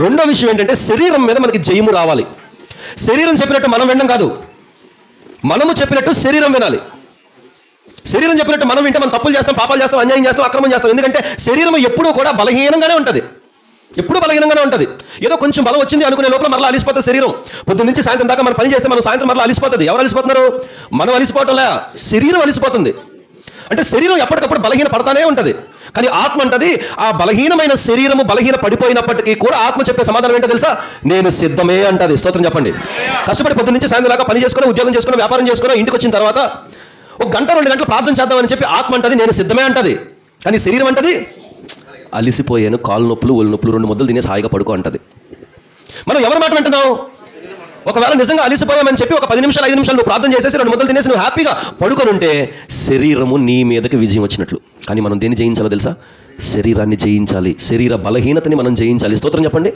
రెండో విషయం ఏంటంటే శరీరం మీద మనకి జయము రావాలి. శరీరం చెప్పినట్టు మనం వినడం కాదు. మనము చెప్పినట్టు శరీరం వినాలి. శరీరం చెప్పినట్టు మనం వింటే మనం తప్పులు చేస్తాం పాపాలు చేస్తాం అన్యాయం చేస్తాం అక్రమం చేస్తాం. ఎందుకంటే శరీరం ఎప్పుడూ కూడా బలహీనంగానే ఉంటుంది. ఎప్పుడూ బలహీనంగానే ఉంటుంది. ఏదో కొంచెం బలం వచ్చింది అనుకునే లోపల మరలా అలిసిపోతుంది శరీరం. పొద్దున్న నుంచి సాయంత్రం దాకా మనం పని చేస్తే మనం సాయంత్రం మరలా అలిసిపోతుంది. ఎవరు అలిసిపోతున్నారు? మనం అలిసిపోవటంలే శరీరం అలిసిపోతుంది. అంటే శరీరం ఎప్పటికప్పుడు బలహీన పడతానే ఉంటుంది. కానీ ఆత్మ అంటది ఆ బలహీనమైన శరీరము బలహీన పడిపోయినప్పటికీ కూడా ఆత్మ చెప్పే సమాధానం ఏంటో తెలుసా? నేను సిద్ధమే అంటది. స్తోత్రం చెప్పండి. కష్టపడి పొద్దు నుంచి సాయంత్రం దాకా పని చేసుకుని ఉద్యోగం చేసుకుని వ్యాపారం చేసుకుని ఇంటికి వచ్చిన తర్వాత ఒక గంట రెండు గంటలు ప్రార్థన చేద్దామని చెప్పి ఆత్మ అంటది నేను సిద్ధమే అంటది. కానీ శరీరం అంటది అలిసిపోయాను కాళ్ళు నొప్పులు ఒళ్ళు నొప్పులు రెండు ముద్దలు తినేసి హాయిగా పడుకో అంటది. మనం ఎవరి మాట వింటున్నాం? ఒకవేళ నిజంగా అలిసిపోయామని చెప్పి ఒక పది నిమిషాలు ఐదు నిమిషాలు నువ్వు ప్రార్థన చేసేసి రెండు ముద్దలు తినేసి నువ్వు హ్యాపీగా పడుకొని ఉంటే శరీరము నీ మీదకి విజయం వచ్చినట్లు. కానీ మనం దేన్ని జయించాలో తెలుసా? శరీరాన్ని జయించాలి. శరీర బలహీనతని మనం జయించాలి. స్తోత్రం చెప్పండి.